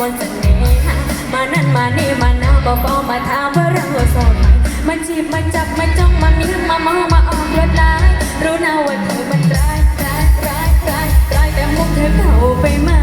มนเสน่หามานั่นมานี่มานาบอกก็มาถามว่าเราโสดไหมมาจีบมาจับมาจ้องมามีมามองมาออกรถลายรู้นะว่าเธอมันร้ายร้ายร้ายร้ายร้ายแต่มุกเธอเข้าไปมา